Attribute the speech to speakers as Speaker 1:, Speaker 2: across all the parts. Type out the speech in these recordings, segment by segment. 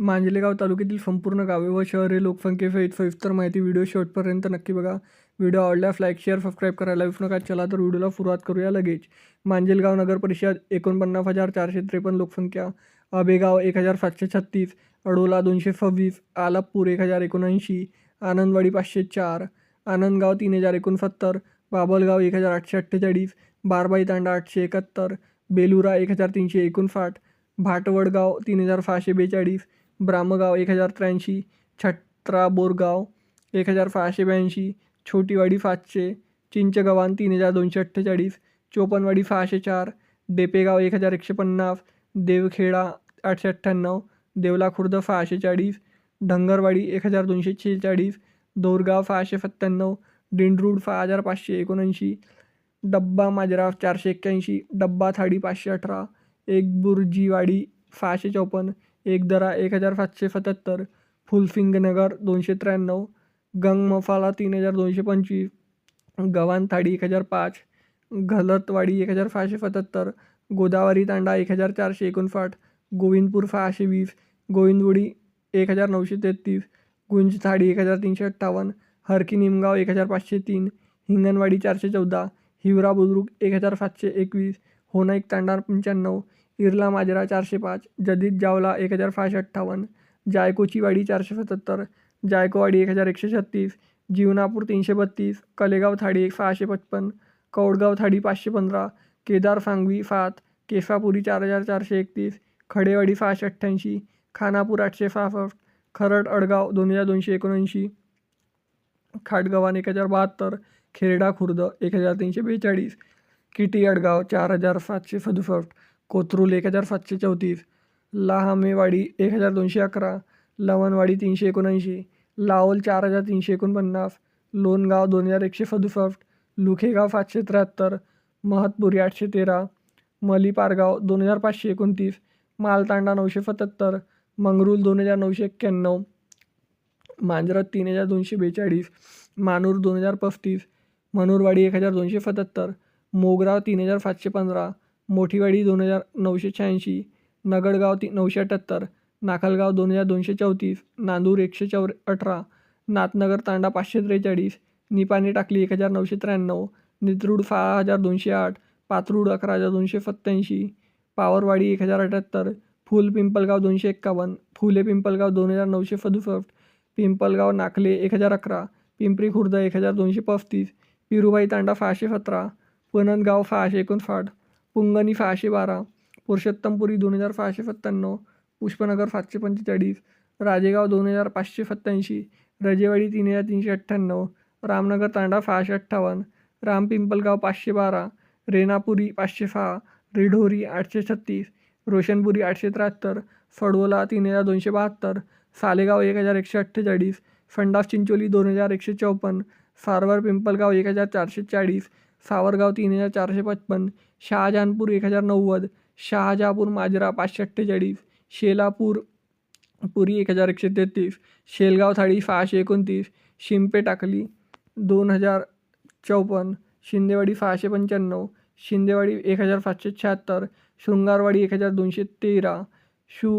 Speaker 1: मांजलेगाव तालुक्यातील संपूर्ण गावे व शहरे लोकसंख्येसहित सविस्तर माहिती व्हिडिओ शेवटपर्यंत नक्की बघा. व्हिडिओ आवडल्यास लाईक शेअर सबस्क्राईब करायला विसरू नका. चला तर व्हिडिओला सुरुवात करूया लगेच. मांजलगाव नगर परिषद एकोणपन्नास हजार चारशे त्रेपन्न लोकसंख्या आबेगाव एक हजार सातशे छत्तीस अडोला दोनशे सव्वीस आलापूर एक हजार एकोणऐंशी आनंदवाडी पाचशे चार आनंदगाव तीन हजार एकोणसत्तर बाबलगाव एक हजार आठशे अठ्ठेचाळीस बारबाई तांडा आठशे एकाहत्तर बेलुरा एक हजार तीनशे एकोणसाठ भाटवडगाव तीन हजार सहाशे बेचाळीस ब्राह्मगाव एक हजार त्र्याऐंशी छत्रा बोरगाव एक हजार सहाशे ब्याऐंशी छोटीवाडी पाचशे चिंचगव्हाण तीन हजार दोनशे अठ्ठेचाळीस चोपनवाडी सहाशे चार डेपेगाव एक हजार एकशे पन्नास देवखेडा आठशे अठ्ठ्याण्णव देवला खुर्द सहाशे चाळीस ढंगरवाडी एक हजार दोनशे शेहेचाळीस दोरगाव सहाशे सत्त्याण्णव दिंडरूड सहा हजार पाचशे एकोणऐंशी डब्बा माजरा चारशे एक्क्याऐंशी डब्बा थाडी पाचशे अठरा एकबुर्जीवाडी सहाशे चौपन्न एक दरा एक हजार सातशे सत्याहत्तर फुलसिंगनगर दोनशे त्र्याण्णव गंग मसाला तीन हजार दोनशे पंचवीस गव्हाण थाडी एक हजार पाच घलतवाडी एक हजार सहाशे सत्याहत्तर गोदावरी तांडा एक हजार चारशे एकोणसाठ गोविंदपूर सहाशे वीस गोविंदवाडी एक हजार नऊशे तेहतीस गुंजथाडी एक हजार तीनशे अठ्ठावन्न हरकी निमगाव एक हजार पाचशे तीन हिंगणवाडी चारशे चौदा हिवरा बुद्रुक एक हजार सातशे एकवीस होनाईक तांडा पंच्याण्णव इरला माजरा चारशे पाच जदीद जावला एक हजार पाचशे अठ्ठावन्न जायकोचीवाडी चारशे सत्याहत्तर जायकोवाडी एक हजार एकशे छत्तीस जीवनापूर तीनशे बत्तीस कलेगाव थाडी एक सहाशे पचपन्न कौडगाव थाडी पाचशे पंधरा केदार सांगवी सात केसापुरी चार हजार चारशे एकतीस खडेवाडी सहाशे अठ्ठ्याऐंशी खानापूर आठशे सहासष्ट खरड अडगाव दोन हजार दोनशे एकोणऐंशी खाटगव्हाण एक हजार बहात्तर खेरडा खुर्द एक हजार तीनशे बेचाळीस किटी अडगाव चार हजार सातशे सदुसष्ट कोथरूल एक हजार सातशे चौतीस लहामेवाडी एक हजार दोनशे अकरा लवणवाडी तीनशे एकोणऐंशी लाओल चार हजार तीनशे एकोणपन्नास लोणगाव दोन हजार एकशे सदुसष्ट लुखेगाव सातशे त्र्याहत्तर महतपुरी आठशे तेरा मलीपारगाव दोन हजार पाचशे एकोणतीस मालतांडा नऊशे सत्याहत्तर मंगरूल दोन हजार नऊशे एक्क्याण्णव मांजरत तीन हजार दोनशे बेचाळीस मानूर दोन हजार पस्तीस मनूरवाडी एक हजार दोनशे सत्याहत्तर मोगराव तीन हजार सातशे पंधरा मोठीवाडी दोन हजार नऊशे शहाऐंशी नगडगाव ती नऊशे अठ्ठ्याहत्तर नाखलगाव दोन हजार दोनशे चौतीस नांदूर एकशे चौर अठरा नाथनगर तांडा पाचशे त्रेचाळीस निपाणी टाकली एक हजार नऊशे त्र्याण्णव नित्रूड सहा हजार दोनशे आठ पाथरूड अकरा हजार दोनशे सत्त्याऐंशी पावरवाडी एक हजार अठ्याहत्तर फुल पिंपलगाव दोनशे एक्कावन्न फुले पिंपलगाव दोन हजार नऊशे सदुसष्ट पिंपलगाव नाकले एक हजार अकरा पिंपरी खुर्द एक हजार दोनशे पस्तीस पिरुबाई तांडा सहाशे सतरा पणनगाव सहाशे एकोणसाठ पुंगनी सहाशे बारा पुरुषोत्तमपुरी दोन हजार सहाशे सत्त्याण्णव पुष्पनगर सातशे पंचेचाळीस राजेगाव दोन हजार पाचशे सत्त्याऐंशी रजेवाडी तीन हजार तीनशे अठ्ठ्याण्णव रामनगर तांडा सहाशे अठ्ठावन्न राम पिंपलगाव पाचशे बारा रेणापुरी पाचशे सहा रिढोरी आठशे छत्तीस रोशनपुरी आठशे त्र्याहत्तर फडवला तीन हजार दोनशे बहात्तर सालेगाव एक हजार एकशे अठ्ठेचाळीस फंडास चिंचोली दोन हजार एकशे चौपन्न सारवर पिंपलगाव एक हजार चारशे चाळीस सावरगाव तीन हजार चारशे पचपन्न शहाजहानपूर एक हजार नव्वद शहाजहापूर माजरा पाचशे अठ्ठेचाळीस शेलापूर पुरी एक हजार एकशे तेहतीस शेलगाव थाळी सहाशे एकोणतीस शिंपे टाकली दोन हजार चौपन्न शिंदेवाडी सहाशे पंच्याण्णव शिंदेवाडी एक हजार सातशे शहात्तर शृंगारवाडी एक हजार दोनशे तेरा शु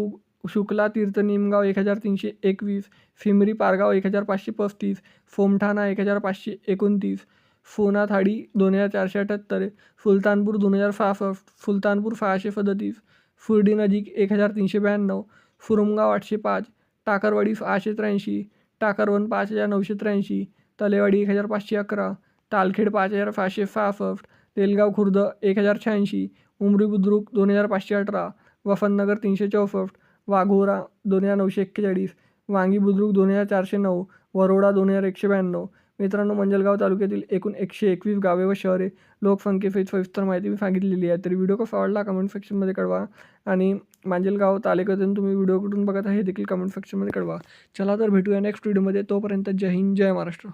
Speaker 1: शुक्ला तीर्थ निमगाव एक हजार तीनशे एकवीस फिमरी पारगाव एक हजार पाचशे पस्तीस फोमठाणा एक हजार पाचशे एकोणतीस फोना थाडी दोन हजार चारशे अठ्ठ्याहत्तर सुलतानपूर दोन हजार सहासष्ट सुलतानपूर सहाशे सदतीस फुर्डी नजीक एक हजार तीनशे ब्याण्णव फुरुमगाव आठशे पाच टाकरवाडी सहाशे त्र्याऐंशी टाकरवन पाच हजार नऊशे त्र्याऐंशी तलेवाडी एक हजार पाचशे अकरा तालखेड पाच हजार सहाशे सहासष्ट तेलगाव खुर्द एक हजार शहाऐंशी उमरी बुद्रुक दोन हजार पाचशे अठरा वसंतनगर तीनशे चौसष्ट वाघोरा दोन हजार नऊशे एक्केचाळीस वांगी बुद्रुक दोन हजार चारशे नऊ वरोडा दोन हजार एकशे ब्याण्णव मित्रांनो मंजलगाव तालुक्यातील एकूण एकशे एकवीस गावे व शहरे लोकसंख्येसहित सविस्तर माहिती मी सांगितलेली आहे. तर व्हिडिओ कसा आवडला कमेंट सेक्शनमध्ये कळवा आणि मांजलगाव तालुक्यातून तुम्ही व्हिडिओ कुठून बघत आहे हे देखील कमेंट सेक्शनमध्ये कळवा. चला तर भेटूया नेक्स्ट व्हिडिओमध्ये. तोपर्यंत जय हिंद जय महाराष्ट्र.